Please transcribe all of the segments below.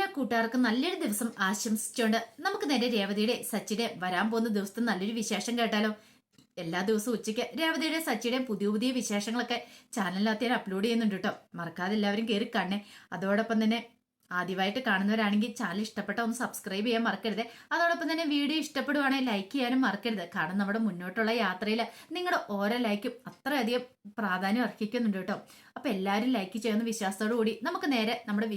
എല്ലാ കൂട്ടുകാർക്കും നല്ലൊരു ദിവസം ആശംസിച്ചുകൊണ്ട് നമുക്ക് നേരെ രേവതിയുടെ സച്ചിയുടെ വരാൻ പോകുന്ന ദിവസത്തെ നല്ലൊരു വിശേഷം കേട്ടാലോ? എല്ലാ ദിവസവും ഉച്ചയ്ക്ക് രേവതിയുടെ സച്ചിയുടെ പുതിയ പുതിയ വിശേഷങ്ങളൊക്കെ ചാനലിനകത്ത് ഞാൻ അപ്ലോഡ് ചെയ്യുന്നുണ്ട് കേട്ടോ. മറക്കാതെ എല്ലാവരും കയറി കാണണേ. അതോടൊപ്പം തന്നെ ആദ്യമായിട്ട് കാണുന്നവരാണെങ്കിൽ ചാനൽ ഇഷ്ടപ്പെട്ട ഒന്ന് സബ്സ്ക്രൈബ് ചെയ്യാൻ മറക്കരുത്. അതോടൊപ്പം തന്നെ വീഡിയോ ഇഷ്ടപ്പെടുവാണെങ്കിൽ ലൈക്ക് ചെയ്യാനും മറക്കരുത്. കാരണം നമ്മുടെ മുന്നോട്ടുള്ള യാത്രയിൽ നിങ്ങളുടെ ഓരോ ലൈക്കും അത്രയധികം പ്രാധാന്യം അർഹിക്കുന്നുണ്ട് കേട്ടോ. അപ്പൊ എല്ലാവരും ലൈക്ക് ചെയ്യുന്ന വിശ്വാസത്തോടു കൂടി നമുക്ക് നേരെ നമ്മുടെ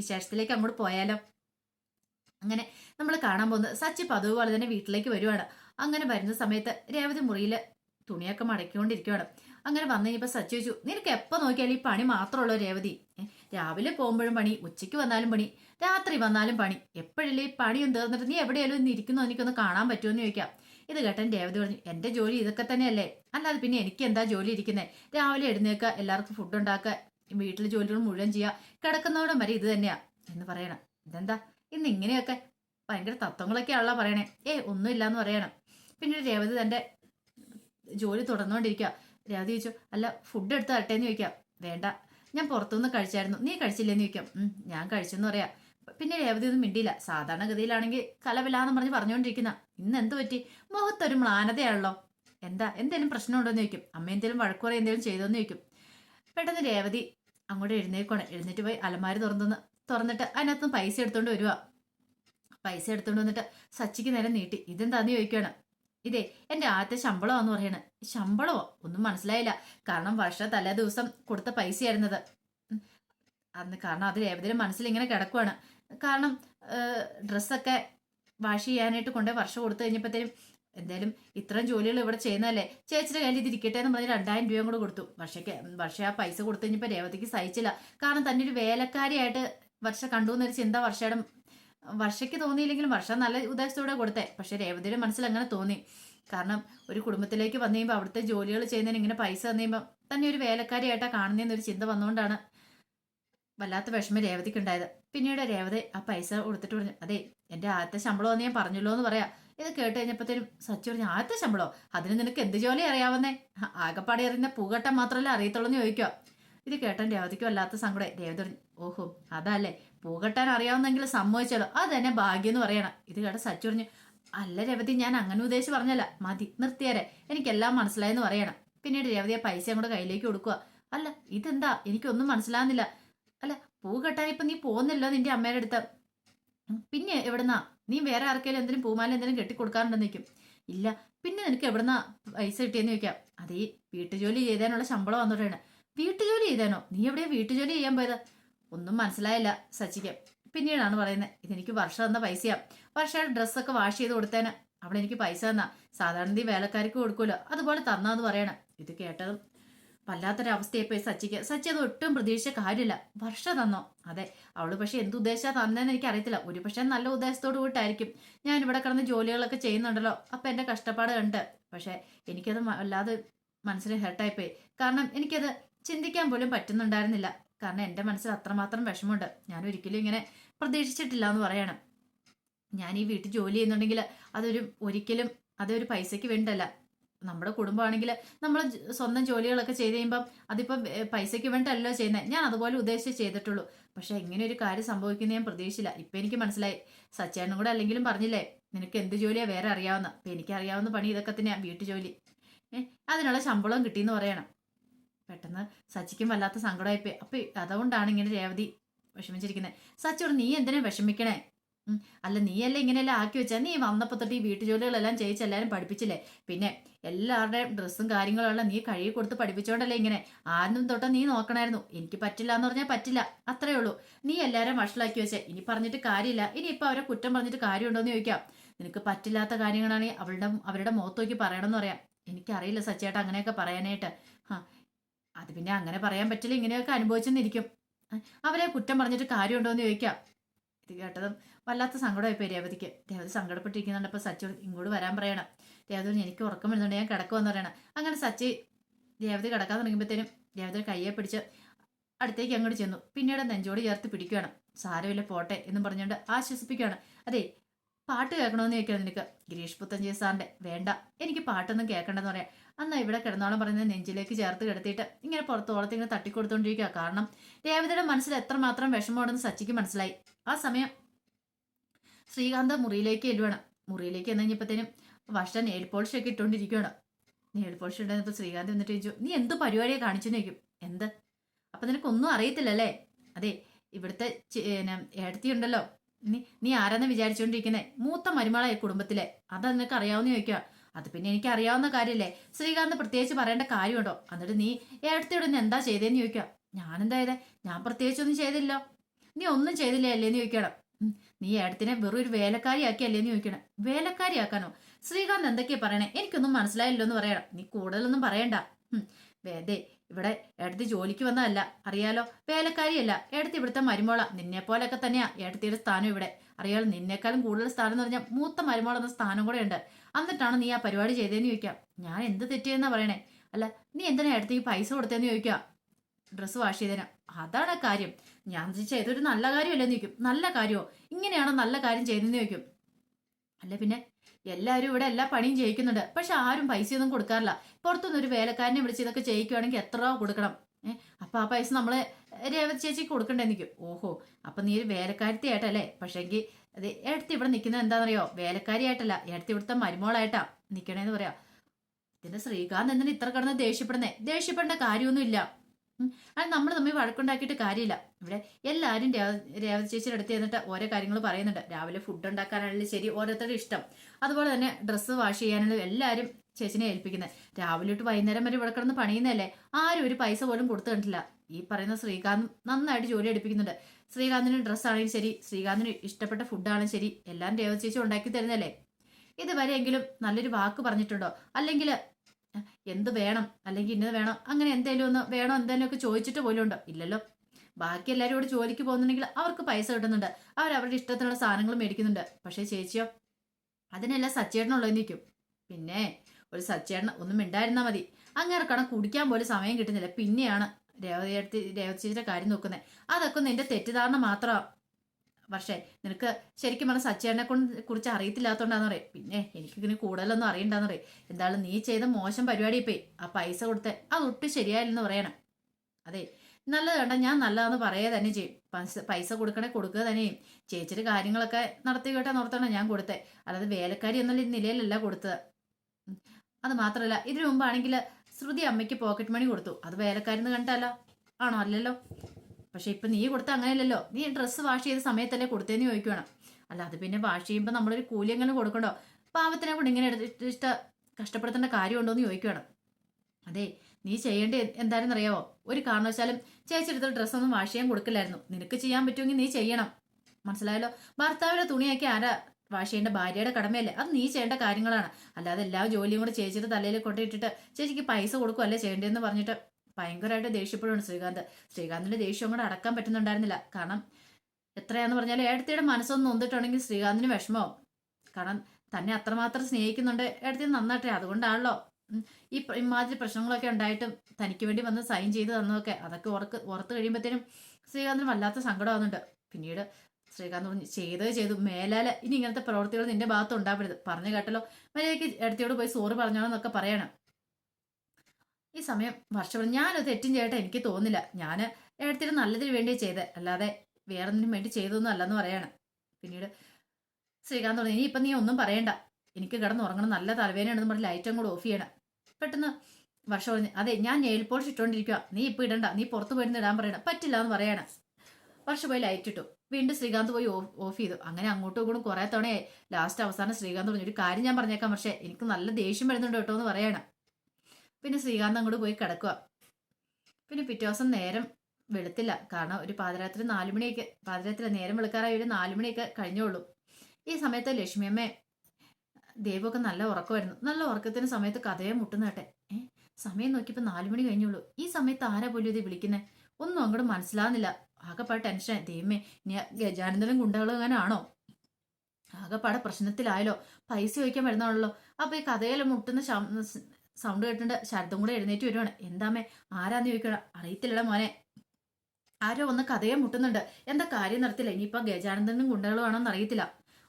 വിശേഷത്തിലേക്ക് അങ്ങോട്ട് പോയാലോ? അങ്ങനെ നമ്മൾ കാണാൻ പോകുന്നത് സച്ചി പതിവ് പോലെ തന്നെ വീട്ടിലേക്ക് വരുവാണ്. അങ്ങനെ വരുന്ന സമയത്ത് രേവതി മുറിയിൽ തുണിയൊക്കെ മടക്കിക്കൊണ്ടിരിക്കുവാണ്. അങ്ങനെ വന്നു കഴിഞ്ഞപ്പോൾ സച്ചു ചോദിച്ചു നിനക്ക് എപ്പോൾ നോക്കിയാലും ഈ പണി മാത്രമുള്ളൂ രേവതി? രാവിലെ പോകുമ്പോഴും പണി ഉച്ചയ്ക്ക് വന്നാലും പണി രാത്രി വന്നാലും പണി. എപ്പോഴല്ലേ ഈ പണിയും തീർന്നിട്ട് നീ എവിടെയാലും ഇന്ന് ഇരിക്കുന്നോ എനിക്കൊന്ന് കാണാൻ പറ്റുമെന്ന് ചോദിക്കാം. ഇത് കേട്ടൻ രേവതി പറഞ്ഞു എന്റെ ജോലി ഇതൊക്കെ തന്നെയല്ലേ? അല്ലാതെ പിന്നെ എനിക്ക് എന്താ ജോലി ഇരിക്കുന്നത് രാവിലെ എഴുന്നേക്കുക എല്ലാവർക്കും ഫുഡ് ഉണ്ടാക്കുക വീട്ടിലെ ജോലികൾ മുഴുവൻ ചെയ്യുക കിടക്കുന്നവടം വരെ ഇത് തന്നെയാ. എന്ന് പറയണം. ഇതെന്താ? ഇന്ന് ഇങ്ങനെയൊക്കെ ഭയങ്കര തത്വങ്ങളൊക്കെയാണല്ലോ പറയണേ. ഏ ഒന്നുമില്ലാന്ന് പറയണം. പിന്നീട് രേവതി തന്റെ ജോലി തുടർന്നുകൊണ്ടിരിക്കുക രേവതി ചോദിച്ചു അല്ല ഫുഡ് എടുത്ത് തരട്ടേന്ന് ചോദിക്കാം വേണ്ട ഞാൻ പുറത്തുനിന്ന് കഴിച്ചായിരുന്നു. നീ കഴിച്ചില്ലേന്ന് ചോദിക്കാം. ഞാൻ കഴിച്ചെന്ന് പറയാം. പിന്നെ രേവതി ഒന്നും മിണ്ടിയില്ല. സാധാരണഗതിയിലാണെങ്കിൽ കലവിലാന്ന് പറഞ്ഞ് പറഞ്ഞുകൊണ്ടിരിക്കുന്ന. ഇന്ന് എന്ത് പറ്റി? മുഖത്തൊരു മ്ലാനതയാണല്ലോ. എന്താ എന്തേലും പ്രശ്നമുണ്ടോ എന്ന് ചോദിക്കും. അമ്മ എന്തേലും വഴക്കുറ എന്തേലും ചെയ്തോന്ന് ചോദിക്കും. പെട്ടെന്ന് രേവതി അങ്ങോട്ട് എഴുന്നേൽക്കണം എഴുന്നേറ്റ് പോയി അലമാരി തുറന്നു തുറന്നിട്ട് അതിനകത്തുനിന്ന് പൈസ എടുത്തുകൊണ്ട് വരുവാ. പൈസ എടുത്തുകൊണ്ട് വന്നിട്ട് സച്ചിക്ക് നേരെ നീട്ടി. ഇതെന്താന്ന് ചോദിക്കുകയാണ് ഇതേ എന്റെ ആദ്യത്തെ ശമ്പളമാന്ന് പറയണ. ശമ്പളമോ? ഒന്നും മനസ്സിലായില്ല. കാരണം വർഷ തലേ ദിവസം കൊടുത്ത പൈസയായിരുന്നത്. അന്ന് കാരണം അത് രേവതിയുടെ മനസ്സിൽ ഇങ്ങനെ കിടക്കുവാണ്. കാരണം ഡ്രസ്സൊക്കെ വാഷ് ചെയ്യാനായിട്ട് കൊണ്ടേ വർഷം കൊടുത്തു കഴിഞ്ഞപ്പോഴത്തേനും എന്തായാലും ഇത്രയും ജോലികൾ ഇവിടെ ചെയ്യുന്നതല്ലേ? ചേച്ചിയുടെ കയ്യിൽ ഇത് ഇരിക്കട്ടെ എന്ന് പറഞ്ഞ് രണ്ടായിരം രൂപയും കൂടെ കൊടുത്തു. വർഷയ്ക്ക് വർഷ ആ പൈസ കൊടുത്തു കഴിഞ്ഞപ്പോൾ രേവതിക്ക് സഹിച്ചില്ല. കാരണം തന്നെ ഒരു വേലക്കാരിയായിട്ട് വർഷ കണ്ടു എന്നൊരു ചിന്ത വർഷയുടെ വർഷയ്ക്ക് തോന്നിയില്ലെങ്കിലും വർഷ നല്ല ഉദ്ദേശത്തോടെ കൊടുത്തേ. പക്ഷെ രേവതിയുടെ മനസ്സിൽ അങ്ങനെ തോന്നി. കാരണം ഒരു കുടുംബത്തിലേക്ക് വന്നു കഴിയുമ്പോൾ അവിടുത്തെ ജോലികൾ ചെയ്യുന്നതിന് ഇങ്ങനെ പൈസ തന്നു കഴിയുമ്പോൾ തന്നെ ഒരു വേലക്കാരിയായിട്ടാ കാണുന്നതെന്നൊരു ചിന്ത വന്നുകൊണ്ടാണ് വല്ലാത്ത വിഷമം രേവതിക്ക് ഉണ്ടായത് പിന്നീട് രേവതി ആ പൈസ കൊടുത്തിട്ട് പറഞ്ഞു അതെ എന്റെ ആദ്യത്തെ ശമ്പളം എന്ന് ഞാൻ പറഞ്ഞല്ലോ എന്ന് പറയാ. ഇത് കേട്ട് കഴിഞ്ഞപ്പോഴത്തേനും സച്ചു പറഞ്ഞു ആദ്യത്തെ ശമ്പളോ? അതിന് നിനക്ക് എന്ത് ജോലി അറിയാവുന്നേ? ആകപ്പാടെ അറിയുന്ന പൂകട്ടം മാത്രമല്ല അറിയത്തുള്ളൂ എന്ന് ചോദിക്കുക ഇത് കേട്ടാൻ രേവതിക്ക് വല്ലാത്ത സങ്കടം രേവതി പറഞ്ഞു ഓഹോ അതല്ലേ. പൂകട്ടാൻ അറിയാവുന്നെങ്കിൽ സമ്മതിച്ചാലോ അത് തന്നെ ഭാഗ്യം എന്ന് പറയണം. ഇത് കേട്ട സച്ചു പറഞ്ഞു അല്ല രവതി ഞാൻ അങ്ങനെ ഉദ്ദേശിച്ച് പറഞ്ഞല്ല. മതി നിർത്തിയാരെ. എനിക്കെല്ലാം മനസ്സിലായെന്ന് പറയണം. പിന്നീട് രവതിയെ പൈസ അങ്ങോട്ട് കയ്യിലേക്ക് കൊടുക്കുക അല്ല ഇതെന്താ? എനിക്കൊന്നും മനസ്സിലാകുന്നില്ല അല്ല പൂ കെട്ടാൻ ഇപ്പൊ നീ പോകുന്നല്ലോ നിന്റെ അമ്മയുടെ അടുത്ത്. പിന്നെ എവിടുന്നാ? നീ വേറെ ആർക്കെങ്കിലും എന്തെങ്കിലും പൂമാല എന്തെങ്കിലും കെട്ടിക്കൊടുക്കാറുണ്ടെന്ന് നിൽക്കും ഇല്ല പിന്നെ നിനക്ക് എവിടുന്നാ പൈസ കിട്ടിയെന്ന് ചോദിക്കാം. അത് വീട്ടുജോലി ചെയ്താനുള്ള ശമ്പളം വന്നിട്ടാണ് വീട്ടുജോലി ചെയ്താനോ? നീ എവിടെയാ വീട്ടുജോലി ചെയ്യാൻ പോയത്? ഒന്നും മനസ്സിലായില്ല സച്ചിക്ക് പിന്നീടാണ് പറയുന്നത് ഇതെനിക്ക് വർഷം തന്ന പൈസയാ. വർഷയുടെ ഡ്രസ്സൊക്കെ വാഷ് ചെയ്ത് കൊടുത്തേന്. അവൾ എനിക്ക് പൈസ തന്നാ. സാധാരണ നീ വേലക്കാർക്ക് കൊടുക്കുമല്ലോ അതുപോലെ തന്നാന്ന് പറയണം. ഇത് കേട്ടതും വല്ലാത്തൊരവസ്ഥയായിപ്പോയി സച്ചിക്ക് സച്ചി അത് ഒട്ടും പ്രതീക്ഷിച്ച കാര്യമില്ല. വർഷ തന്നോ? അതെ. അവൾ പക്ഷെ എന്ത് ഉദ്ദേശിച്ചാ തന്നതെന്ന് എനിക്ക് അറിയത്തില്ല ഒരു പക്ഷെ നല്ല ഉദ്ദേശത്തോട് കൂട്ടായിരിക്കും. ഞാൻ ഇവിടെ കിടന്ന് ജോലികളൊക്കെ ചെയ്യുന്നുണ്ടല്ലോ. അപ്പൊ എന്റെ കഷ്ടപ്പാട് കണ്ട്. പക്ഷെ എനിക്കത് വല്ലാതെ മനസ്സിന് ഹെർട്ടായിപ്പോയി കാരണം എനിക്കത് ചിന്തിക്കാൻ പോലും പറ്റുന്നുണ്ടായിരുന്നില്ല. കാരണം എന്റെ മനസ്സിൽ അത്രമാത്രം വിഷമമുണ്ട്. ഞാൻ ഒരിക്കലും ഇങ്ങനെ പ്രതീക്ഷിച്ചിട്ടില്ല എന്ന് പറയണം. ഞാൻ ഈ വീട്ടിൽ ജോലി ചെയ്യുന്നുണ്ടെങ്കിൽ അതൊരു ഒരിക്കലും അതൊരു പൈസയ്ക്ക് വേണ്ടല്ല. നമ്മുടെ കുടുംബമാണെങ്കിൽ നമ്മൾ സ്വന്തം ജോലികളൊക്കെ ചെയ്ത് കഴിയുമ്പം അതിപ്പം പൈസയ്ക്ക് വേണ്ടല്ലോ ചെയ്യുന്നത് ഞാൻ അതുപോലെ ഉദ്ദേശിച്ച് ചെയ്തിട്ടുള്ളൂ. പക്ഷെ ഇങ്ങനെ ഒരു കാര്യം സംഭവിക്കുന്ന ഞാൻ പ്രതീക്ഷിച്ചില്ല. ഇപ്പൊ എനിക്ക് മനസ്സിലായി. സച്ചാനും കൂടെ അല്ലെങ്കിലും പറഞ്ഞില്ലേ നിനക്ക് എന്ത് ജോലിയാണ് വേറെ അറിയാവുന്ന? അപ്പം എനിക്ക് അറിയാവുന്ന പണി ഇതൊക്കെ തന്നെയാണ് വീട്ടു ജോലി. അതിനുള്ള ശമ്പളം കിട്ടിയെന്ന് പറയണം. പെട്ടെന്ന് സച്ചിക്കും വല്ലാത്ത സങ്കടമായിപ്പോയി. അപ്പൊ അതുകൊണ്ടാണ് ഇങ്ങനെ രേവതി വിഷമിച്ചിരിക്കുന്നത് സച്ചോട് നീ എന്തിനാ വിഷമിക്കണേ? അല്ല നീയല്ലേ ഇങ്ങനെയെല്ലാം ആക്കി വെച്ചാൽ നീ വന്നപ്പോ തൊട്ട് ഈ വീട്ടുജോലികളെല്ലാം ചെയ്യിച്ച് എല്ലാവരും പഠിപ്പിച്ചില്ലേ? പിന്നെ എല്ലാവരുടെയും ഡ്രസ്സും കാര്യങ്ങളും എല്ലാം നീ കഴുകി കൊടുത്ത് പഠിപ്പിച്ചോണ്ടല്ലേ ഇങ്ങനെ? ആദ്യം തൊട്ട് നീ നോക്കണായിരുന്നു. എനിക്ക് പറ്റില്ല എന്ന് പറഞ്ഞാൽ പറ്റില്ല. അത്രേ ഉള്ളൂ. നീ എല്ലാവരും വഷളാക്കി വെച്ചേ. ഇനി പറഞ്ഞിട്ട് കാര്യമില്ല. ഇനി ഇപ്പൊ അവരെ കുറ്റം പറഞ്ഞിട്ട് കാര്യമുണ്ടോ എന്ന് ചോദിക്കാം. നിനക്ക് പറ്റില്ലാത്ത കാര്യങ്ങളാണെങ്കിൽ അവളുടെ അവരുടെ മുഖത്ത് നോക്കി പറയണമെന്ന് പറയാം. എനിക്കറിയില്ല സച്ചേട്ടാ അങ്ങനെയൊക്കെ പറയാനായിട്ട്. ഹാ അത് പിന്നെ അങ്ങനെ പറയാൻ പറ്റില്ല ഇങ്ങനെയൊക്കെ അനുഭവിച്ചെന്നിരിക്കും. അവരെ കുറ്റം പറഞ്ഞിട്ട് കാര്യമുണ്ടോ എന്ന് ചോദിക്കാം. ഇത് കേട്ടതും വല്ലാത്ത സങ്കടമായി പോയി രേവതിക്ക്. രേവതി സങ്കടപ്പെട്ടിരിക്കുന്നുണ്ട് സച്ചു ഇങ്ങോട്ട് വരാൻ പറയണം. രേവതി എനിക്ക് ഉറക്കം വരുന്നുണ്ട് ഞാൻ കിടക്കുമെന്ന് പറയണം. അങ്ങനെ സച്ചി രേവതി കിടക്കാൻ തുടങ്ങുമ്പോഴത്തേനും രേവതി കയ്യെ പിടിച്ച് അടുത്തേക്ക് അങ്ങോട്ട് ചെന്നു. പിന്നീട് നെഞ്ചോട് ചേർത്ത് പിടിക്കുകയാണ് സാരമില്ല പോട്ടെ എന്നും പറഞ്ഞുകൊണ്ട് ആശ്വസിപ്പിക്കുകയാണ് അതെ പാട്ട് കേൾക്കണമെന്ന് ചോദിക്കണം നിനക്ക്. ഗിരീഷ് പുത്തഞ്ചി സാറിന്റെ വേണ്ട എനിക്ക് പാട്ടൊന്നും കേൾക്കണ്ടെന്ന് പറയാം. അന്നാ ഇവിടെ കിടന്നോളം പറയുന്നത് നെഞ്ചിലേക്ക് ചേർത്ത് കിടത്തിയിട്ട് ഇങ്ങനെ പുറത്തോളത്ത് ഇങ്ങനെ തട്ടിക്കൊടുത്തോണ്ടിരിക്കുക കാരണം രേവതിയുടെ മനസ്സിൽ എത്രമാത്രം വിഷമമുണ്ടെന്ന് സച്ചിക്ക് മനസ്സിലായി. ആ സമയം ശ്രീകാന്ത് മുറിയിലേക്ക് എല്ലുവാണ് മുറിയിലേക്ക് എന്ന് കഴിഞ്ഞപ്പോഴത്തേനും വർഷ നെയിൽ പോളിഷ് ഒക്കെ ഇട്ടുകൊണ്ടിരിക്കുകയാണ് നെയിൽ പോളിഷ് ഇട്ടുന്നപ്പോൾ ശ്രീകാന്ത് എന്നിട്ട് ചോദിച്ചു നീ എന്ത് പരിപാടിയെ കാണിച്ചു നോക്കും എന്ത്? അപ്പം നിനക്കൊന്നും അറിയത്തില്ലല്ലേ? അതെ ഇവിടുത്തെ ഏടത്തി ഉണ്ടല്ലോ നീ നീ ആരാന്ന് വിചാരിച്ചുകൊണ്ടിരിക്കുന്നത് മൂത്ത മരുമളായ കുടുംബത്തിലെ. അത് നിനക്ക് അറിയാവുന്ന ചോദിക്കുക അത് പിന്നെ എനിക്ക് അറിയാവുന്ന കാര്യമല്ലേ ശ്രീകാന്ത് പ്രത്യേകിച്ച് പറയേണ്ട കാര്യമുണ്ടോ? എന്നിട്ട് നീ ഏടത്തിയോട് ഇന്ന് എന്താ ചെയ്തേന്ന് ചോദിക്കുക ഞാൻ ചെയ്തേ ഞാൻ പ്രത്യേകിച്ചൊന്നും ചെയ്തില്ലോ നീ ഒന്നും ചെയ്തില്ലേ അല്ലേന്ന് ചോദിക്കണം. നീ ഏടത്തിനെ വെറും ഒരു വേലക്കാരിയാക്കി അല്ലേന്ന് ചോദിക്കണം. വേലക്കാരിയാക്കാനോ? ശ്രീകാന്ത് എന്തൊക്കെയാ പറയണേ? എനിക്കൊന്നും മനസ്സിലായില്ലോ എന്ന് പറയണം. നീ കൂടുതലൊന്നും പറയണ്ട. വേദേ ഇവിടെ ഏടത്തി ജോലിക്ക് വന്നതല്ല അറിയാലോ? വേലക്കാരിയല്ല. ഏടത്തി ഇവിടുത്തെ മരുമോള. നിന്നെ പോലൊക്കെ തന്നെയാ ഏടത്തിയുടെ സ്ഥാനം ഇവിടെ. അറിയാലോ നിന്നേക്കാളും കൂടുതൽ സ്ഥാനം എന്ന് പറഞ്ഞാൽ മൂത്ത മരുമോൾ എന്ന സ്ഥാനം കൂടെ ഉണ്ട്. എന്നിട്ടാണ് നീ ആ പരിപാടി ചെയ്തതെന്ന് ചോദിക്കാം. ഞാൻ എന്ത് തെറ്റിയെന്നാ പറയണേ? അല്ല നീ എന്തിനാ ഏടത്തേക്ക് പൈസ കൊടുത്തതെന്ന് ചോദിക്കാം? ഡ്രസ്സ് വാഷ് ചെയ്തേനാ. അതാണ് കാര്യം. ഞാൻ ചെയ്തൊരു നല്ല കാര്യമല്ലെന്ന് ചോദിക്കും. നല്ല കാര്യമോ ഇങ്ങനെയാണോ നല്ല കാര്യം ചെയ്തതെന്ന് ചോദിക്കും. അല്ല പിന്നെ എല്ലാവരും ഇവിടെ എല്ലാ പണിയും ചെയ്യിക്കുന്നുണ്ട്. പക്ഷെ ആരും പൈസയൊന്നും കൊടുക്കാറില്ല. പുറത്തുനിന്ന് ഒരു വേലക്കാരനെ വിളിച്ച് ഇതൊക്കെ ചെയ്യിക്കുവാണെങ്കിൽ എത്ര രൂപ കൊടുക്കണം? ഏഹ് അപ്പൊ ആ പൈസ നമ്മൾ രേവതി ചേച്ചിക്ക് കൊടുക്കണ്ടേ നിൽക്കും ഓഹോ അപ്പൊ നീ ഒരു വേലക്കാരത്തി ആയിട്ടല്ലേ പക്ഷെങ്കിൽ അത് എടുത്ത് ഇവിടെ നിൽക്കുന്നത് എന്താണെന്നറിയോ? വേലക്കാരിയായിട്ടല്ല എടുത്ത് ഇവിടുത്തെ മരുമോളായിട്ടാ നിൽക്കണേന്ന് പറയാ. ഇതിന്റെ ശ്രീകാന്ത് എന്തിനാ ഇത്ര കിടന്ന് ദേഷ്യപ്പെടുന്നേ? ദേഷ്യപ്പെടേണ്ട കാര്യമൊന്നുമില്ല. അത് നമ്മൾ തമ്മിൽ വഴക്കുണ്ടാക്കിയിട്ട് കാര്യമില്ല. ഇവിടെ എല്ലാവരും രേവ- രേവതി ചേച്ചിയുടെ അടുത്ത് ചെന്നിട്ട് ഓരോ കാര്യങ്ങൾ പറയുന്നുണ്ട്. രാവിലെ ഫുഡ് ഉണ്ടാക്കാനാണെങ്കിലും ശരി ഓരോരുത്തരുടെ ഇഷ്ടം. അതുപോലെ തന്നെ ഡ്രസ്സ് വാഷ് ചെയ്യാനാണെങ്കിലും എല്ലാവരും ചേച്ചിനെ ഏൽപ്പിക്കുന്നത്. രാവിലെ തൊട്ട് വൈകുന്നേരം വരെ ഇവിടെ കിടന്ന് പണിയുന്നതല്ലേ? ആരും ഒരു പൈസ പോലും കൊടുത്തു കണ്ടില്ല ഈ പറയുന്ന ശ്രീകാന്ത് നന്നായിട്ട് ജോലി എടുപ്പിക്കുന്നുണ്ട് ശ്രീകാന്തിന് ഡ്രസ്സാണെങ്കിലും ശരി ശ്രീകാന്തിന് ഇഷ്ടപ്പെട്ട ഫുഡാണെങ്കിലും ശരി എല്ലാം രേവതി ചേച്ചി ഉണ്ടാക്കി തരുന്നല്ലേ ഇതുവരെയെങ്കിലും നല്ലൊരു വാക്ക് പറഞ്ഞിട്ടുണ്ടോ? അല്ലെങ്കിൽ എന്ത് വേണം? അല്ലെങ്കിൽ ഇന്നത് വേണം? അങ്ങനെ എന്തെങ്കിലും ഒന്ന് വേണോ എന്തെങ്കിലും ഒക്കെ ചോദിച്ചിട്ട് പോലും ഉണ്ടോ ഇല്ലല്ലോ. ബാക്കി എല്ലാവരും കൂടെ ജോലിക്ക് പോകുന്നുണ്ടെങ്കിൽ അവർക്ക് പൈസ കിട്ടുന്നുണ്ട്. അവർ അവരുടെ ഇഷ്ടത്തിനുള്ള സാധനങ്ങൾ മേടിക്കുന്നുണ്ട്. പക്ഷേ ചേച്ചിയോ അതിനെല്ലാം സച്ചേട്ടനുള്ളതെന്ന് നിൽക്കും. പിന്നെ ഒരു സച്ചേട്ടൻ ഒന്നും മിണ്ടായിരുന്നാൽ മതി. അങ്ങനെ കണക്ക് കുടിക്കാൻ പോലും സമയം കിട്ടുന്നില്ല. പിന്നെയാണ് രേവതി രേവതിയുടെ കാര്യം നോക്കുന്നത്. അതൊക്കെ നിന്റെ തെറ്റിദ്ധാരണ മാത്രമാണ് പക്ഷേ നിനക്ക് ശരിക്കും പറഞ്ഞ സച്ചേനെ കൊണ്ട് കുറിച്ച് അറിയത്തില്ലാത്തോണ്ടാന്ന് പറയും. പിന്നെ എനിക്കിങ്ങനെ കൂടുതലൊന്നും അറിയണ്ടെന്ന് പറയും. എന്തായാലും നീ ചെയ്ത മോശം പരിപാടി പോയി ആ പൈസ കൊടുത്ത് അത് ഒട്ടും ശരിയായില്ലെന്ന് പറയണം. അതെ നല്ലത് കണ്ട ഞാൻ നല്ലതെന്ന് പറയുക തന്നെ ചെയ്യും. പൈസ പൈസ കൊടുക്കണേ കൊടുക്കുക തന്നെ ചെയ്യും. ചേച്ചിയുടെ കാര്യങ്ങളൊക്കെ നടത്തി കേട്ടാ നിർത്തണം ഞാൻ കൊടുത്തേ. അല്ലാതെ വേലക്കാരി എന്നുള്ള നിലയിലല്ല കൊടുത്തത്. അത് മാത്രമല്ല ഇതിനു മുമ്പാണെങ്കിൽ ശ്രുതി അമ്മയ്ക്ക് പോക്കറ്റ് മണി കൊടുത്തു. അത് വേലക്കാരെന്ന് കണ്ടല്ലോ ആണോ? അല്ലല്ലോ? പക്ഷെ ഇപ്പൊ നീ കൊടുത്ത അങ്ങനെയല്ലല്ലോ. നീ ഡ്രസ്സ് വാഷ് ചെയ്ത സമയത്തല്ലേ കൊടുത്തേന്ന് ചോദിക്കണം അല്ല അത് പിന്നെ വാഷ് ചെയ്യുമ്പോൾ നമ്മളൊരു കൂലി എങ്ങനെ കൊടുക്കണ്ടോ? പാവത്തിനെ കൊണ്ട് ഇങ്ങനെ ഇഷ്ട കഷ്ടപ്പെടുത്തേണ്ട കാര്യമുണ്ടോ എന്ന് ചോദിക്കണം അതെ നീ ചെയ്യേണ്ട എന്താണെന്ന് അറിയാവോ ഒരു കാരണവശാലും ചേച്ചി എടുത്ത ഡ്രസ്സൊന്നും വാഷ് ചെയ്യാൻ കൊടുക്കില്ലായിരുന്നു. നിനക്ക് ചെയ്യാൻ പറ്റുമെങ്കിൽ നീ ചെയ്യണം. മനസ്സിലായല്ലോ? ഭർത്താവിന്റെ തുണിയൊക്കെ ആരാ വാഷ് ചെയ്യേണ്ട ഭാര്യയുടെ കടമയല്ലേ? അത് നീ ചെയ്യേണ്ട കാര്യങ്ങളാണ്. അല്ലാതെ എല്ലാ ജോലിയും കൂടെ ചേച്ചിയുടെ തലയിൽ കൊണ്ടിട്ടിട്ട് ചേച്ചിക്ക് പൈസ കൊടുക്കുമല്ലേ ചെയ്യേണ്ടതെന്ന് പറഞ്ഞിട്ട്? ഭയങ്കരമായിട്ട് ദേഷ്യപ്പെടുകയാണ് ശ്രീകാന്ത്. ശ്രീകാന്തിന്റെ ദേഷ്യം കൂടെ അടക്കാൻ പറ്റുന്നുണ്ടായിരുന്നില്ല. കാരണം എത്രയാന്ന് പറഞ്ഞാൽ ഏടത്തിയുടെ മനസ്സൊന്ന് നൊന്നിട്ടുണ്ടെങ്കിൽ ശ്രീകാന്തിന് വിഷമവും കാരണം തന്നെ അത്രമാത്രം സ്നേഹിക്കുന്നുണ്ട് ഏടത്തി നന്നാട്ടെ. അതുകൊണ്ടാണല്ലോ ഈ ഇമാതിരി പ്രശ്നങ്ങളൊക്കെ ഉണ്ടായിട്ടും തനിക്ക് വേണ്ടി വന്ന് സൈൻ ചെയ്ത് തന്നതൊക്കെ. അതൊക്കെ ഓർക്ക് ഓർത്ത് കഴിയുമ്പോഴത്തേനും ശ്രീകാന്തിന് വല്ലാത്ത സങ്കടമാകുന്നുണ്ട്. പിന്നീട് ശ്രീകാന്ത് പറഞ്ഞു ചെയ്തത് ചെയ്തു. മേലാല ഇനി ഇങ്ങനത്തെ പ്രവൃത്തികൾ നിന്റെ ഭാഗത്ത് ഉണ്ടാവരുത്. പറഞ്ഞു കേട്ടല്ലോ. മര്യാദയ്ക്ക് ഇടത്തിയോട് പോയി സോറി പറഞ്ഞോളെന്നൊക്കെ പറയണം. ഈ സമയം വർഷ ഞാനത് തെറ്റും ചെയ്യട്ടെ എനിക്ക് തോന്നില്ല ഞാൻ എടുത്തിട്ട് നല്ലതിന് വേണ്ടി ചെയ്തത് അല്ലാതെ വേറൊന്നിനും വേണ്ടി ചെയ്തൊന്നും അല്ലെന്ന് പറയാണ്. പിന്നീട് ശ്രീകാന്ത് പറഞ്ഞു ഇനി ഇപ്പം നീ ഒന്നും പറയണ്ട. എനിക്ക് കിടന്നുറങ്ങണം. നല്ല തലവേദനയാണെന്ന് പറഞ്ഞ് ലൈറ്റും കൂടെ ഓഫ് ചെയ്യണം. പെട്ടെന്ന് വർഷം പറഞ്ഞു അതെ ഞാൻ നെയിൽ പോളിഷ് ഇട്ടുകൊണ്ടിരിക്കുക നീ ഇപ്പം ഇടണ്ട. നീ പുറത്ത് പോയിരുന്ന് ഇടാൻ പറയണം. പറ്റില്ല എന്ന് പറയണം. വർഷം പോയി ലൈറ്റ് ഇട്ടു. വീണ്ടും ശ്രീകാന്ത് പോയി ഓഫ് ചെയ്തു. അങ്ങനെ അങ്ങോട്ടും ഇങ്ങോട്ടും കുറേ തവണയായി. ലാസ്റ്റ് അവസാനം ശ്രീകാന്ത് പറഞ്ഞു ഒരു കാര്യം ഞാൻ പറഞ്ഞേക്കാം പക്ഷേ എനിക്ക് നല്ല ദേഷ്യം വരുന്നുണ്ട് കേട്ടോ എന്ന് പറയണം. പിന്നെ ശ്രീകാന്ത് അങ്ങോട്ട് പോയി കിടക്കുക പിന്നെ പിറ്റേ ദിവസം നേരം വെളുത്തില്ല. കാരണം ഒരു പാതിരാത്രി നാലുമണിയൊക്കെ പാതിരാത്രി നേരം വെളുക്കാറായി ഒരു നാലുമണിയൊക്കെ കഴിഞ്ഞോളൂ. ഈ സമയത്ത് ലക്ഷ്മിയമ്മേ ദേവൊക്കെ നല്ല ഉറക്കമായിരുന്നു. നല്ല ഉറക്കത്തിന് സമയത്ത് കഥയെ മുട്ടുന്നേട്ടെ. സമയം നോക്കിയപ്പോൾ നാലുമണി കഴിഞ്ഞോളൂ. ഈ സമയത്ത് ആരാ പോലും ഇത് വിളിക്കുന്നത് ഒന്നും അങ്ങോട്ട് മനസ്സിലാകുന്നില്ല ആകെപ്പാട് ടെൻഷൻ ദൈവമേ ഇനി ഗജാനന്ദനും ഗുണ്ടകളും അങ്ങനെ ആണോ? ആകെപ്പാടെ പ്രശ്നത്തിലായല്ലോ. പൈസ ചോദിക്കാൻ വരുന്നതാണല്ലോ. അപ്പൊ ഈ കഥയിൽ മുട്ടുന്ന സൗണ്ട് കേട്ടിട്ട് ശബ്ദം കൂടെ എഴുന്നേറ്റ് വരുവാണ്. എന്താമേ ആരാന്ന് ചോദിക്കണം അറിയത്തില്ല മോനെ. ആരോ ഒന്ന് കഥയെ മുട്ടുന്നുണ്ട്. എന്താ കാര്യം നടത്തില്ല? ഇനിയിപ്പോ ഗജാനന്ദനും ഗുണ്ടകളും ആണോന്ന് അറിയത്തില്ല.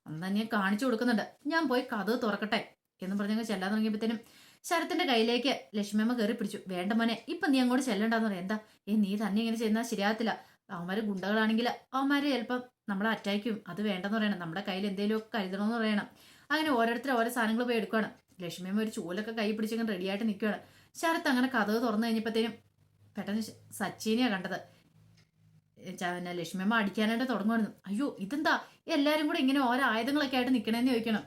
ഒന്ന് തന്നെ കാണിച്ചു കൊടുക്കുന്നുണ്ട്. ഞാൻ പോയി കഥ തുറക്കട്ടെ എന്ന് പറഞ്ഞങ്ങ് ചെല്ലാൻ തുടങ്ങിയപ്പോഴത്തേനും ശരത്തിന്റെ കയ്യിലേക്ക് ലക്ഷ്മിയമ്മ കയറി പിടിച്ചു. വേണ്ട മോനെ ഇപ്പൊ നീ അങ്ങോട്ട് ചെല്ലണ്ടെന്ന് പറയാം എന്താ? ഏ നീ തന്നെ ഇങ്ങനെ ചെയ്യുന്നാ ശരിയാകത്തില്ല. അവന്മാര് ഗുണ്ടകളാണെങ്കിൽ അവന്മാര് ചിലപ്പം നമ്മളെ അറ്റാക്കും. അത് വേണ്ടെന്ന് പറയണം. നമ്മുടെ കയ്യിൽ എന്തെങ്കിലുമൊക്കെ കരുതണമെന്ന് പറയണം. അങ്ങനെ ഓരോരുത്തരും ഓരോ സാധനങ്ങൾ പോയി എടുക്കുകയാണ് ലക്ഷ്മിയമ്മ ഒരു ചൂലൊക്കെ കൈ പിടിച്ചങ്ങനെ റെഡിയായിട്ട് നിൽക്കുകയാണ് ശരത്ത് അങ്ങനെ കഥവ് തുറന്നു കഴിഞ്ഞപ്പോഴത്തേനും പെട്ടെന്ന് സച്ചിനെയാണ് സച്ചിനെയാ കണ്ടത്. പിന്നെ ലക്ഷ്മിയമ്മ അടിക്കാനായിട്ട് തുടങ്ങുമായിരുന്നു അയ്യോ ഇതെന്താ? എല്ലാവരും കൂടെ ഇങ്ങനെ ഓരോ ആയുധങ്ങളൊക്കെ ആയിട്ട് നിൽക്കണേന്ന് ചോദിക്കണം.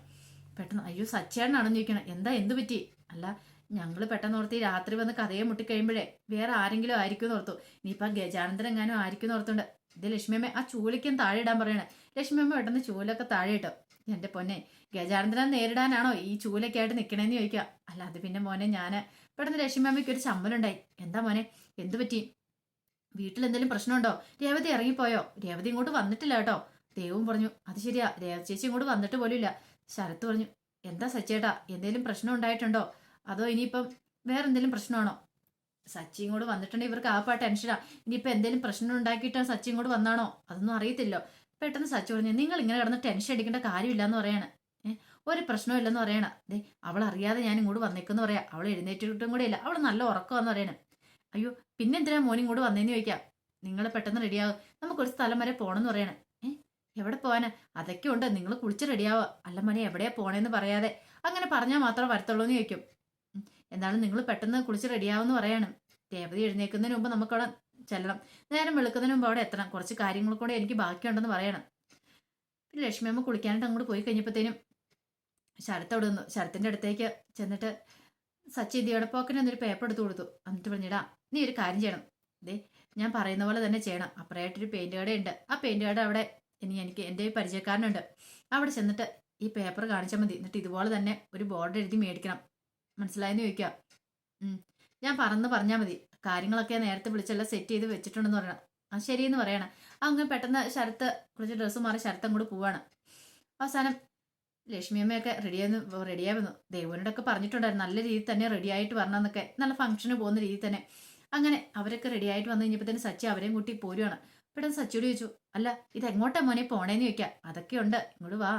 പെട്ടെന്ന് അയ്യോ സച്ചേട്ടനാണെന്ന് ചോദിക്കണം. എന്താ എന്ത് പറ്റി? അല്ല ഞങ്ങൾ പെട്ടെന്ന് ഓർത്ത് രാത്രി വന്ന് കഥയെ മുട്ടിക്കഴിയുമ്പോഴേ വേറെ ആരെങ്കിലും ആയിരിക്കും ഓർത്തു. ഇനിയിപ്പം ഗജാനന്ദൻ എങ്ങാനും ആയിരിക്കും ഓർത്തുണ്ട് ഇത് ലക്ഷ്മിയമ്മ ആ ചൂലയ്ക്കും താഴെ ഇടാൻ പറയണേ. ലക്ഷ്മിയമ്മ പെട്ടെന്ന് ചൂലൊക്കെ താഴെ ഇട്ടു. എന്റെ പൊന്നെ ഗജാനന്ദനെ നേരിടാനാണോ ഈ ചൂലൊക്കെ ആയിട്ട് നിൽക്കണേന്ന് ചോദിക്കുക. അല്ല അത് പിന്നെ മോനെ ഞാൻ പെട്ടെന്ന് ലക്ഷ്മിയമ്മയ്ക്ക് ഒരു ചമ്മലുണ്ടായി. എന്താ മോനെ എന്തു പറ്റി? വീട്ടിൽ എന്തെങ്കിലും പ്രശ്നമുണ്ടോ? രേവതി ഇറങ്ങിപ്പോയോ? രേവതി ഇങ്ങോട്ട് വന്നിട്ടില്ല കേട്ടോ. ദേവും പറഞ്ഞു അത് ശരിയാ രേവതി ചേച്ചി ഇങ്ങോട്ട് വന്നിട്ട് പോലുമില്ല. ശരത്ത് പറഞ്ഞു എന്താ സച്ചേട്ടാ എന്തെങ്കിലും പ്രശ്നം ഉണ്ടായിട്ടുണ്ടോ? അതോ ഇനിയിപ്പം വേറെ എന്തെങ്കിലും പ്രശ്നമാണോ? സച്ചി ഇങ്ങോട്ട് വന്നിട്ടുണ്ടെങ്കിൽ ഇവർക്ക് ആപ്പാ ടെൻഷനാ ഇനിയിപ്പോൾ എന്തെങ്കിലും പ്രശ്നം ഉണ്ടാക്കിയിട്ടാണ് സച്ചി ഇങ്ങോട്ട് വന്നാണോ? അതൊന്നും അറിയത്തില്ലോ. പെട്ടെന്ന് സച്ചു പറഞ്ഞു നിങ്ങൾ ഇങ്ങനെ കിടന്ന് ടെൻഷൻ അടിക്കേണ്ട കാര്യമില്ല എന്ന് പറയാണ് ഒരു പ്രശ്നമില്ലെന്ന് പറയണ. ദേ അവൾ അറിയാതെ ഞാൻ ഇങ്ങോട്ട് വന്നേക്കെന്ന് പറയാം. അവൾ എഴുന്നേറ്റിട്ടും കൂടെ ഇല്ല. അവൾ നല്ല ഉറക്കമെന്ന് പറയണം. അയ്യോ പിന്നെ എന്തിനാ മോനും കൂടെ വന്നേന്ന് ചോദിക്കാം? നിങ്ങൾ പെട്ടെന്ന് റെഡിയാവും നമുക്കൊരു സ്ഥലം വരെ പോകണമെന്ന് പറയണേ. ഏഹ് എവിടെ പോകാനാ അതൊക്കെ ഉണ്ട്. നിങ്ങൾ കുളിച്ച് റെഡിയാവുക അല്ല മണി എവിടെയാ പോണേന്ന് പറയാതെ. അങ്ങനെ പറഞ്ഞാൽ മാത്രമേ വരത്തുള്ളൂ എന്ന് ചോദിക്കും. എന്നാലും നിങ്ങൾ പെട്ടെന്ന് കുളിച്ച് റെഡിയാവുമെന്ന് പറയണം. രേവതി എഴുന്നേൽക്കുന്നതിന് മുമ്പ് നമുക്കവിടെ ചെല്ലണം. നേരം വെളുക്കുന്നതിന് മുമ്പ് അവിടെ എത്തണം. കുറച്ച് കാര്യങ്ങൾ കൂടെ എനിക്ക് ബാക്കിയുണ്ടെന്ന് പറയണം. പിന്നെ ലക്ഷ്മി അമ്മ കുളിക്കാനായിട്ട് അങ്ങോട്ട് പോയി കഴിഞ്ഞപ്പോഴത്തേനും ശരത്ത് അവിടെ നിന്നു. ശരത്തിന്റെ അടുത്തേക്ക് ചെന്നിട്ട് സച്ചി ദിയോടപ്പോക്കിന് എന്നൊരു പേപ്പർ എടുത്തു കൊടുത്തു. എന്നിട്ട് പറഞ്ഞിടാ നീ ഒരു കാര്യം ചെയ്യണം. ദേ ഞാൻ പറയുന്ന പോലെ തന്നെ ചെയ്യണം. അപ്പുറമായിട്ടൊരു പെയിന്റ് കടയുണ്ട് ആ പെയിന്റ് കട അവിടെ ഇനി എനിക്ക് എന്റെ പരിചയക്കാരനുണ്ട്. അവിടെ ചെന്നിട്ട് ഈ പേപ്പർ കാണിച്ചാൽ മതി. എന്നിട്ട് ഇതുപോലെ തന്നെ ഒരു ബോർഡ് എഴുതി മേടിക്കണം. മനസ്സിലായെന്ന് ചോദിക്കുക. ഉം. ഞാൻ പറന്ന് പറഞ്ഞാൽ മതി. കാര്യങ്ങളൊക്കെ നേരത്തെ വിളിച്ചെല്ലാം സെറ്റ് ചെയ്ത് വെച്ചിട്ടുണ്ടെന്ന് പറയണം. ആ ശരിയെന്ന് പറയണം. അങ്ങനെ പെട്ടെന്ന് ശരത്ത് കുറച്ച് ഡ്രസ്സ് മാറി ശരത്ത് അങ്ങോട്ട് പോവാണ്. അവസാനം ലക്ഷ്മിയമ്മയൊക്കെ റെഡിയാന്ന് റെഡിയായി വന്നു ദേവനോടൊക്കെ പറഞ്ഞിട്ടുണ്ടായിരുന്നു. നല്ല രീതിയിൽ തന്നെ റെഡി ആയിട്ട് വരണമെന്നൊക്കെ നല്ല ഫംഗ്ഷന് പോകുന്ന രീതിയിൽ തന്നെ. അങ്ങനെ അവരൊക്കെ റെഡി ആയിട്ട് വന്നു കഴിഞ്ഞപ്പോൾ തന്നെ സച്ചി അവരെയും കൂട്ടി പോരുവാണ്. പെട്ടെന്ന് സച്ചിയോട് ചോദിച്ചു അല്ല ഇത് എങ്ങോട്ടാ മോനെ പോണേന്ന് ചോദിക്കാം? അതൊക്കെ ഉണ്ട്. ഇങ്ങോട്ട് വാ.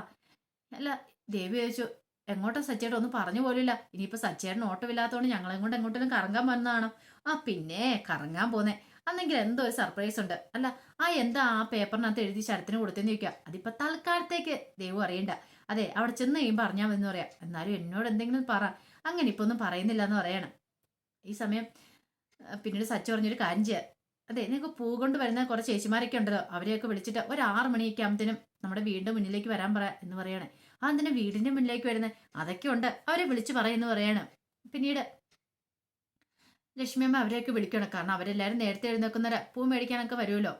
അല്ല ദേവി ചോദിച്ചു എങ്ങോട്ടാ സച്ചേട്ടൻ ഒന്നും പറഞ്ഞു പോലില്ല ഇനിയിപ്പോ സച്ചേട്ടൻ ഓട്ടമില്ലാത്തതുകൊണ്ട് ഞങ്ങളെ കൊണ്ട് എങ്ങോട്ടെങ്കിലും കറങ്ങാൻ വന്നതാണോ? ആ പിന്നെ കറങ്ങാൻ പോന്നെ. അന്നെങ്കിൽ എന്തോ ഒരു സർപ്രൈസ് ഉണ്ട്. അല്ല ആ എന്താ ആ പേപ്പറിനകത്ത് എഴുതി ശരത്തിന് കൊടുത്തെന്ന് ചോദിക്കുക. അതിപ്പോ തൽക്കാലത്തേക്ക്. ദൈവം അറിയണ്ട. അതെ അവിടെ ചെന്ന് കഴിയുമ്പോൾ പറഞ്ഞാൽ മതി എന്ന് പറയാം. എന്നാലും എന്നോട് എന്തെങ്കിലും പറ. അങ്ങനെ ഇപ്പൊ ഒന്നും പറയുന്നില്ല എന്ന് പറയണം. ഈ സമയം പിന്നീട് സച്ചു പറഞ്ഞൊരു കാര്യം ചെയ്യാം. അതെ നിങ്ങൾക്ക് പൂ കൊണ്ട് വരുന്ന കുറച്ച് ചേച്ചിമാരൊക്കെ ഉണ്ടല്ലോ. അവരെയൊക്കെ വിളിച്ചിട്ട് ഒരു ആറ് മണിയൊക്കെ ആകുമ്പത്തേനും നമ്മുടെ വീടിന്റെ മുന്നിലേക്ക് വരാൻ പറ എന്ന് പറയണേ. ആ തന്നെ വീടിന്റെ മുന്നിലേക്ക് വരുന്നത് അതൊക്കെ ഉണ്ട്. അവരെ വിളിച്ചു പറയുന്നു പറയാണ്. പിന്നീട് ലക്ഷ്മിയമ്മ അവരെയൊക്കെ വിളിക്കണം കാരണം അവരെല്ലാവരും നേരത്തെ എഴുന്നേക്കുന്നവരാ പൂ മേടിക്കാനൊക്കെ വരുമല്ലോ.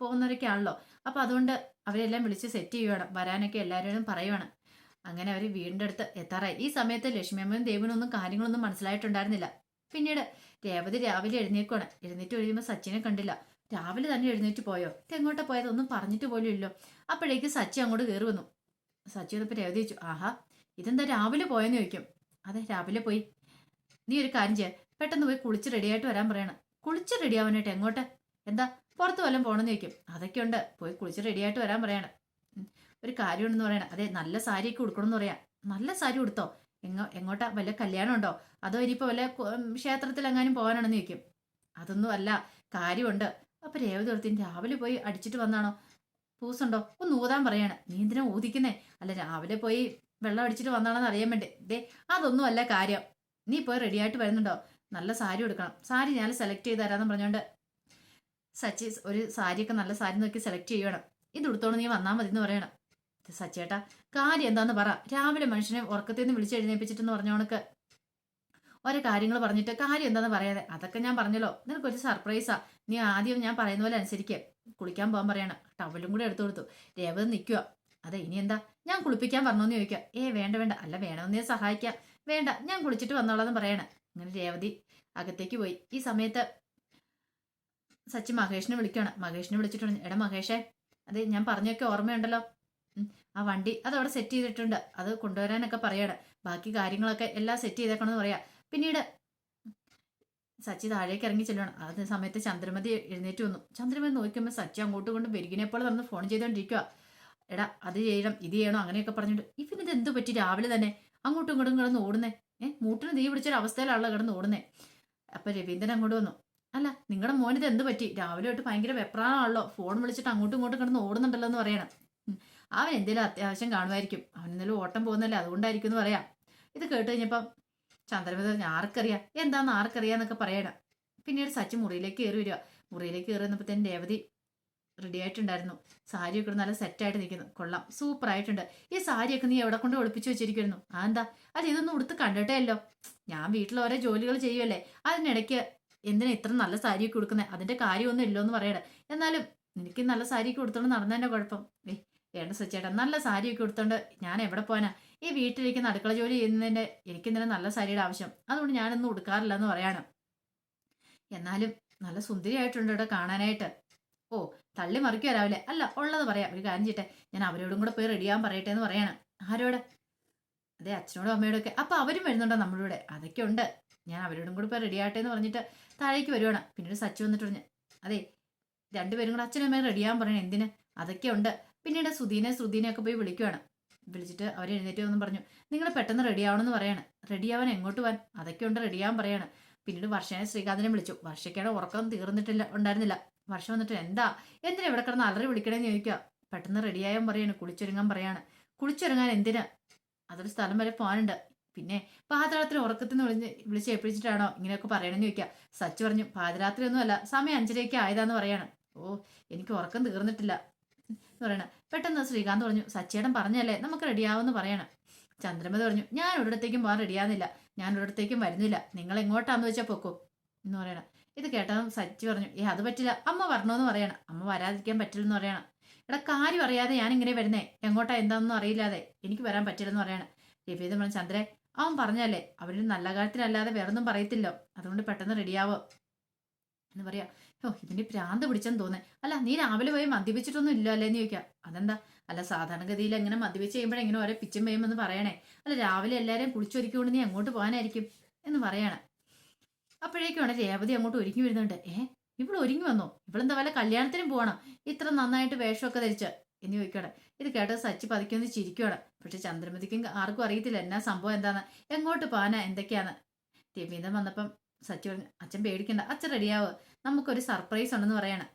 പോകുന്നവരൊക്കെ ആണല്ലോ അപ്പൊ അതുകൊണ്ട് അവരെല്ലാം വിളിച്ച് സെറ്റ് ചെയ്യുവാണ്. വരാനൊക്കെ എല്ലാവരോടും പറയുവാണ്. അങ്ങനെ അവർ വീടിന്റെ അടുത്ത് എത്താറായി. ഈ സമയത്ത് ലക്ഷ്മിയമ്മയും ദേവനും ഒന്നും കാര്യങ്ങളൊന്നും മനസ്സിലായിട്ടുണ്ടായിരുന്നില്ല. പിന്നീട് രേവതി രാവിലെ എഴുന്നേക്കുവാണ് എഴുന്നേറ്റ് കഴിയുമ്പോൾ സച്ചിനെ കണ്ടില്ല. രാവിലെ തന്നെ എഴുന്നേറ്റ് പോയോ? ഇത് എങ്ങോട്ടാ പോയത് ഒന്നും പറഞ്ഞിട്ട് പോലും ഇല്ലോ അപ്പോഴേക്ക് സച്ചി അങ്ങോട്ട് കയറി വന്നു. സച്ചി വന്നപ്പോൾ രേവതി ആഹാ ഇതെന്താ രാവിലെ പോയെന്ന് ചോദിക്കും. അതെ രാവിലെ പോയി. നീ ഒരു കാര്യം ചെയ്യാം പെട്ടെന്ന് പോയി കുളിച്ച് റെഡിയായിട്ട് വരാൻ പറയണം. കുളിച്ച് റെഡി ആവാനായിട്ട് എങ്ങോട്ട്? എന്താ പുറത്ത് വല്ലതും പോകണമെന്ന് ചോദിക്കും. അതൊക്കെ ഉണ്ട് പോയി കുളിച്ച് റെഡിയായിട്ട് വരാൻ പറയണം. ഒരു കാര്യമുണ്ടെന്ന് പറയണം. അതെ നല്ല സാരിയൊക്കെ ഉടുക്കണം എന്ന് പറയാം. നല്ല സാരി ഉടുത്തോ? എങ്ങോ എങ്ങോട്ടാ? വല്ല കല്യാണം ഉണ്ടോ? അതോ ഇനിയിപ്പോൾ വല്ല ക്ഷേത്രത്തിൽ എങ്ങാനും പോകാനാണെന്ന് ചോദിക്കും. അതൊന്നും അല്ല കാര്യമുണ്ട്. അപ്പം രേവതി ഓർത്തി രാവിലെ പോയി അടിച്ചിട്ട് വന്നാണോ? പൂസുണ്ടോ? ഒന്ന് ഊതാൻ പറയാണ്. നീ എന്തിനാ ഊതിക്കുന്നേ? അല്ല രാവിലെ പോയി വെള്ളം അടിച്ചിട്ട് വന്നാണെന്ന് അറിയാൻ വേണ്ടി. ദേ അതൊന്നും അല്ല കാര്യം. നീ പോയി റെഡി ആയിട്ട് വരുന്നുണ്ടോ? നല്ല സാരി എടുക്കണം സാരി ഞാൻ സെലക്ട് ചെയ്ത് തരാമെന്ന് പറഞ്ഞോണ്ട് സച്ചി ഒരു സാരിയൊക്കെ നല്ല സാരി നോക്കി സെലക്ട് ചെയ്യണം. ഇത് ഉടുത്തോണ്ട് നീ വന്നാൽ മതി എന്ന് പറയണം സച്ചേട്ടാ കാര്യം എന്താന്ന് പറ. രാവിലെ മനുഷ്യനെ ഉറക്കത്തിൽ നിന്ന് വിളിച്ച് എഴുന്നേപ്പിച്ചിട്ടെന്ന് പറഞ്ഞോണക്ക് ഓരോ കാര്യങ്ങൾ പറഞ്ഞിട്ട് കാര്യം എന്താന്ന് പറയാതെ. അതൊക്കെ ഞാൻ പറഞ്ഞല്ലോ. നിനക്കൊരു സർപ്രൈസാ നീ ആദ്യം ഞാൻ പറയുന്ന പോലെ അനുസരിക്കുക കുളിക്കാൻ പോകാൻ പറയാണ്. ടവലും കൂടെ എടുത്തു കൊടുത്തു. രേവത് നിൽക്കുക അതെ ഇനി എന്താ? ഞാൻ കുളിപ്പിക്കാൻ പറഞ്ഞോന്ന് ചോദിക്കുക ഏ വേണ്ട വേണ്ട. അല്ല വേണമെന്ന് സഹായിക്കാം. വേണ്ട ഞാൻ കുളിച്ചിട്ട് വന്നോളാന്ന് പറയാണ്. അങ്ങനെ രേവതി അകത്തേക്ക് പോയി. ഈ സമയത്ത് സച്ചി മഹേഷിനെ വിളിക്കുകയാണ് മഹേഷിനെ വിളിച്ചിട്ടുണ്ട് എടാ മഹേഷേ അതെ ഞാൻ പറഞ്ഞൊക്കെ ഓർമ്മയുണ്ടല്ലോ. ആ വണ്ടി അതവിടെ സെറ്റ് ചെയ്തിട്ടുണ്ട്. അത് കൊണ്ടുവരാനൊക്കെ പറയാണ്. ബാക്കി കാര്യങ്ങളൊക്കെ എല്ലാം സെറ്റ് ചെയ്തേക്കണമെന്ന് പറയാ. പിന്നീട് സച്ചി താഴേക്ക് ഇറങ്ങി ചെല്ലണം അതേ സമയത്ത് ചന്ദ്രമതി എഴുന്നേറ്റ് വന്നു. ചന്ദ്രമതി നോക്കുമ്പോൾ സച്ചി അങ്ങോട്ട് കൊണ്ട് ബെരികിനെ പോലെ നടന്ന് ഫോൺ ചെയ്തുകൊണ്ടിരിക്കുക എടാ അത് ചെയ്യണം ഇത് ചെയ്യണം അങ്ങനെയൊക്കെ പറഞ്ഞിട്ട്. ഇവനിത് എന്ത് പറ്റി രാവിലെ തന്നെ? അങ്ങോട്ടും ഇങ്ങോട്ടും കിടന്ന് ഓടുന്നേ. ഏഹ് മൂട്ടിന് തീ പിടിച്ചൊരു അവസ്ഥയിലാണല്ലോ കിടന്ന് ഓടുന്നേ. അപ്പൊ രവീന്ദ്രൻ അങ്ങോട്ട് വന്നു. അല്ല നിങ്ങളുടെ മോനിത് എന്ത് പറ്റി? രാവിലെ തൊട്ട് ഭയങ്കര വെപ്രാണമാണല്ലോ ഫോൺ വിളിച്ചിട്ട് അങ്ങോട്ടും ഇങ്ങോട്ടും കിടന്ന് ഓടുന്നുണ്ടല്ലോ എന്ന് പറയണം. അവൻ എന്തെങ്കിലും അത്യാവശ്യം കാണുമായിരിക്കും. അവൻ എന്തെങ്കിലും ഓട്ടം പോകുന്നല്ലേ അതുകൊണ്ടായിരിക്കും എന്ന് പറയാം. ഇത് കേട്ട് കഴിഞ്ഞപ്പം ചന്ദ്രമതി പറഞ്ഞു ആർക്കറിയാം? എന്താന്ന് ആർക്കറിയാന്നൊക്കെ പറയണം. പിന്നീട് സച്ചി മുറിയിലേക്ക് കയറി വരിക. മുറിയിലേക്ക് കയറി വന്നപ്പോഴത്തേനും രേവതി റെഡി ആയിട്ടുണ്ടായിരുന്നു. സാരിയൊക്കെ നല്ല സെറ്റായിട്ട് നിൽക്കുന്നു. കൊള്ളാം. സൂപ്പർ ആയിട്ടുണ്ട്. ഈ സാരിയൊക്കെ നീ എവിടെ കൊണ്ട് ഒളിപ്പിച്ചു വെച്ചിരിക്കുന്നു? ആ എന്താ അത് ഇതൊന്നും ഉടുത്ത് കണ്ടിട്ടേ അല്ലോ ഞാൻ വീട്ടിൽ ഓരോ ജോലികൾ ചെയ്യുമല്ലേ അതിനിടയ്ക്ക് എന്തിനാ ഇത്ര നല്ല സാരിയൊക്കെ കൊടുക്കുന്നത് അതിന്റെ കാര്യമൊന്നും ഇല്ലോ എന്ന് പറയണേ. എന്നാലും എനിക്ക് നല്ല സാരിയൊക്കെ കൊടുത്തോണ്ട് നടന്നതിന്റെ കുഴപ്പം. ഏ ഏണ്ട സച്ചേട്ടാ നല്ല സാരിയൊക്കെ എടുത്തോണ്ട് ഞാൻ എവിടെ പോകാനാ ഈ വീട്ടിലിരിക്കുന്ന അടുക്കള ജോലി ചെയ്യുന്നതിന്റെ എനിക്ക് ഇന്നലെ നല്ല സാരിയുടെ ആവശ്യം. അതുകൊണ്ട് ഞാനൊന്നും ഉടുക്കാറില്ല എന്ന് പറയാണ്. എന്നാലും നല്ല സുന്ദരിയായിട്ടുണ്ട് ഇവിടെ കാണാനായിട്ട്. ഓ തള്ളി മറിക്കുക രാവിലെ? അല്ല ഉള്ളത് പറയാം. ഒരു കാര്യം ചെയ്യട്ടെ. ഞാൻ അവരോടും കൂടെ പോയി റെഡിയാകാൻ പറയട്ടെ എന്ന് പറയാണ്. ആരോട്? അതെ അച്ഛനോടും അമ്മയോടും ഒക്കെ. അപ്പൊ അവരും വരുന്നുണ്ടോ നമ്മളിവിടെ അതൊക്കെ ഉണ്ട്. ഞാൻ അവരോടും കൂടെ പോയി റെഡിയാട്ടെ എന്ന് പറഞ്ഞിട്ട് താഴേക്ക് വരുവാണ്. പിന്നീട് സച്ചു വന്നിട്ട് പറഞ്ഞു അതെ രണ്ടുപേരും കൂടെ അച്ഛനും അമ്മയും റെഡിയാകാൻ പറയണം. എന്തിന്? അതൊക്കെ ഉണ്ട്. പിന്നീട് സുധീനെ ശ്രുതിനെയൊക്കെ പോയി വിളിക്കുവാണ്. വിളിച്ചിട്ട് അവർ എഴുന്നേറ്റ് വന്നും പറഞ്ഞു നിങ്ങൾ പെട്ടെന്ന് റെഡിയാവണമെന്ന് പറയാണ്. റെഡിയാവാൻ എങ്ങോട്ട് പോവാൻ? അതൊക്കെ ഉണ്ട് റെഡിയാവാൻ പറയാണ്. പിന്നീട് വർഷനെ ശ്രീകാന്തിനെ വിളിച്ചു. വർഷയ്ക്കാണ് ഉറക്കം തീർന്നിട്ടില്ല ഉണ്ടായിരുന്നില്ല. വർഷം വന്നിട്ട് എന്താ? എന്തിനാ ഇവിടെ കിടന്ന് അലറി വിളിക്കണേന്ന് ചോദിക്കുക പെട്ടെന്ന് റെഡിയായാൻ പറയാണ് കുളിച്ചൊരുങ്ങാൻ പറയാണ്. കുളിച്ചൊരുങ്ങാൻ എന്തിനാ? അതൊരു സ്ഥലം വരെ പോകാനുണ്ട്. പിന്നെ പാതിരാത്രി ഉറക്കത്തിൽ നിന്ന് വിളിച്ച് വിളിച്ച് ഏൽപ്പിച്ചിട്ടാണോ ഇങ്ങനെയൊക്കെ പറയണമെന്ന് ചോദിക്കുക സച്ച് പറഞ്ഞു പാതിരാത്രി ഒന്നുമല്ല സമയം അഞ്ചരയ്ക്ക് ആയതാന്ന് പറയാണ്. ഓ എനിക്ക് ഉറക്കം തീർന്നിട്ടില്ല. എന്ന് പറയണം. പെട്ടെന്ന് ശ്രീകാന്ത് പറഞ്ഞു സച്ചേടൻ പറഞ്ഞല്ലേ നമുക്ക് റെഡിയാവെന്ന് പറയണം. ചന്ദ്രമതി പറഞ്ഞു ഞാൻ ഒരിടത്തേക്കും പോകാൻ റെഡിയാവുന്നില്ല. ഞാൻ ഒരിടത്തേക്കും വരുന്നില്ല. നിങ്ങൾ എങ്ങോട്ടാന്ന് വെച്ചാൽ പൊക്കോ. എന്ന് പറയണം. ഇത് കേട്ടതും സച്ചി പറഞ്ഞു ഏ അത് പറ്റില്ല. അമ്മ വരണമെന്ന് പറയണം. അമ്മ വരാതിരിക്കാൻ പറ്റില്ലെന്ന് പറയണം. എടാ കാര്യം അറിയാതെ ഞാൻ ഇങ്ങനെ വരുന്നേ. എങ്ങോട്ടാ എന്താണെന്നും അറിയില്ലാതെ. എനിക്ക് വരാൻ പറ്റില്ലെന്ന് പറയണം. രവീന്ദ്രൻ പറഞ്ഞു ചന്ദ്രേ അവൻ പറഞ്ഞല്ലേ അവരൊരു നല്ല കാര്യത്തിലല്ലാതെ വേറൊന്നും പറയത്തില്ലോ. അതുകൊണ്ട് പെട്ടെന്ന് റെഡിയാവോ. എന്ന് പറയാ. ഓ ഇതിന്റെ പ്രാന്ത് പിടിച്ചെന്ന് തോന്നേ അല്ല നീ രാവിലെ പോയി മദ്യപിച്ചിട്ടൊന്നും ഇല്ല അല്ലേ എന്ന് ചോദിക്കാം. അതെന്താ? അല്ല സാധാരണഗതിയിൽ അങ്ങനെ മദ്യപിച്ച് കഴിയുമ്പോഴെങ്ങനെ ഓരോ പിച്ചും പെയ്യുമെന്ന് പറയണേ. അല്ല രാവിലെ എല്ലാവരെയും കുളിച്ചൊരുക്കൊണ്ട് നീ അങ്ങോട്ട് പോകാനായിരിക്കും എന്ന് പറയണ. അപ്പോഴേക്കുമാണ് രേവതി അങ്ങോട്ട് ഒരുങ്ങി വരുന്നുണ്ട്. ഏ ഇവിടെ ഒരുങ്ങി വന്നോ? ഇവളെന്താ വല്ല കല്യാണത്തിനും പോകണം ഇത്ര നന്നായിട്ട് വേഷമൊക്കെ ധരിച്ച്? എന്ന് ചോദിക്കണേ ഇത് കേട്ടത് സച്ചി പതിക്കൊന്ന് ചിരിക്കുകയാണ് പക്ഷെ ചന്ദ്രമതിക്കും ആർക്കും അറിയത്തില്ല എന്നാ സംഭവം എന്താന്ന്. എങ്ങോട്ട് പോകാനാ? എന്തൊക്കെയാന്ന്? രവീന്ദ്രൻ വന്നപ്പം സച്ചി പറഞ്ഞു അച്ഛൻ പേടിക്കണ്ട അച്ഛൻ റെഡിയാവ് നമുക്കൊരു സർപ്രൈസ് ഉണ്ടെന്ന് പറയണം.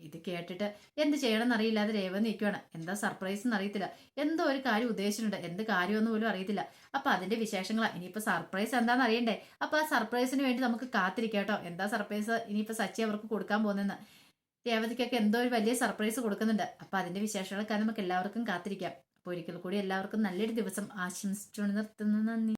ഇത് കേട്ടിട്ട് എന്ത് ചെയ്യണമെന്ന് അറിയില്ലാതെ രേവ നിൽക്കുകയാണ് എന്താ സർപ്രൈസ് എന്ന് അറിയത്തില്ല. എന്തോ ഒരു കാര്യം ഉദ്ദേശിച്ചിട്ടുണ്ട്. എന്ത് കാര്യമൊന്നും പോലും അറിയത്തില്ല. അപ്പൊ അതിന്റെ വിശേഷങ്ങളാ. ഇനിയിപ്പോ സർപ്രൈസ് എന്താണെന്ന് അറിയണ്ടേ? അപ്പൊ ആ സർപ്രൈസിന് വേണ്ടി നമുക്ക് കാത്തിരിക്കാട്ടോ എന്താ സർപ്രൈസ് ഇനിയിപ്പോ സച്ചി അവർക്ക് കൊടുക്കാൻ പോകുന്നെന്ന്. രേവതിക്കൊക്കെ എന്തോ ഒരു വലിയ സർപ്രൈസ് കൊടുക്കുന്നുണ്ട്. അപ്പൊ അതിന്റെ വിശേഷങ്ങളൊക്കെ നമുക്ക് എല്ലാവർക്കും കാത്തിരിക്കാം. അപ്പൊ ഒരിക്കൽ കൂടി എല്ലാവർക്കും നല്ലൊരു ദിവസം ആശംസിച്ചുകൊണ്ട് നിർത്തുന്നു. നന്ദി.